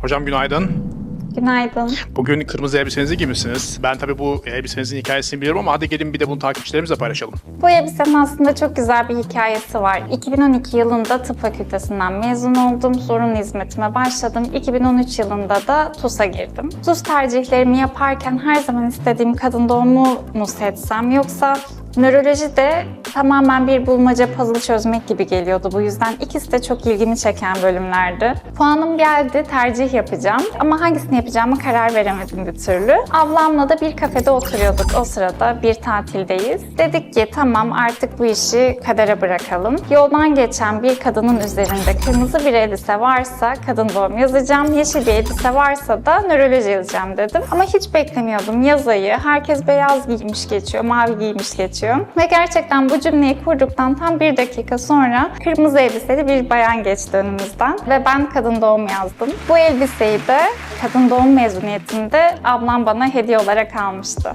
Hocam günaydın. Günaydın. Bugün kırmızı elbisenizi giymişsiniz. Ben tabii bu elbisenizin hikayesini biliyorum ama hadi gelin bir de bunu takipçilerimizle paylaşalım. Bu elbisenin aslında çok güzel bir hikayesi var. 2012 yılında tıp fakültesinden mezun oldum. Zorunlu hizmetime başladım. 2013 yılında da TUS'a girdim. TUS tercihlerimi yaparken her zaman istediğim kadın doğumu mu seçsem yoksa nöroloji de tamamen bir bulmaca puzzle çözmek gibi geliyordu bu yüzden. ikisi de çok ilgimi çeken bölümlerdi. Puanım geldi, tercih yapacağım. Ama hangisini yapacağıma karar veremedim bir türlü. Ablamla da bir kafede oturuyorduk. O sırada bir tatildeyiz. Dedik ki tamam artık bu işi kadere bırakalım. Yoldan geçen bir kadının üzerinde kırmızı bir elbise varsa kadın doğum yazacağım. Yeşil bir elbise varsa da nöroloji yazacağım dedim. Ama hiç beklemiyordum yazayı. Herkes beyaz giymiş geçiyor, mavi giymiş geçiyor. Ve gerçekten bu cümleyi kurduktan tam bir dakika sonra kırmızı elbiseli bir bayan geçti önümüzden. Ve ben kadın doğum yazdım. Bu elbiseyi de kadın doğum mezuniyetinde ablam bana hediye olarak almıştı.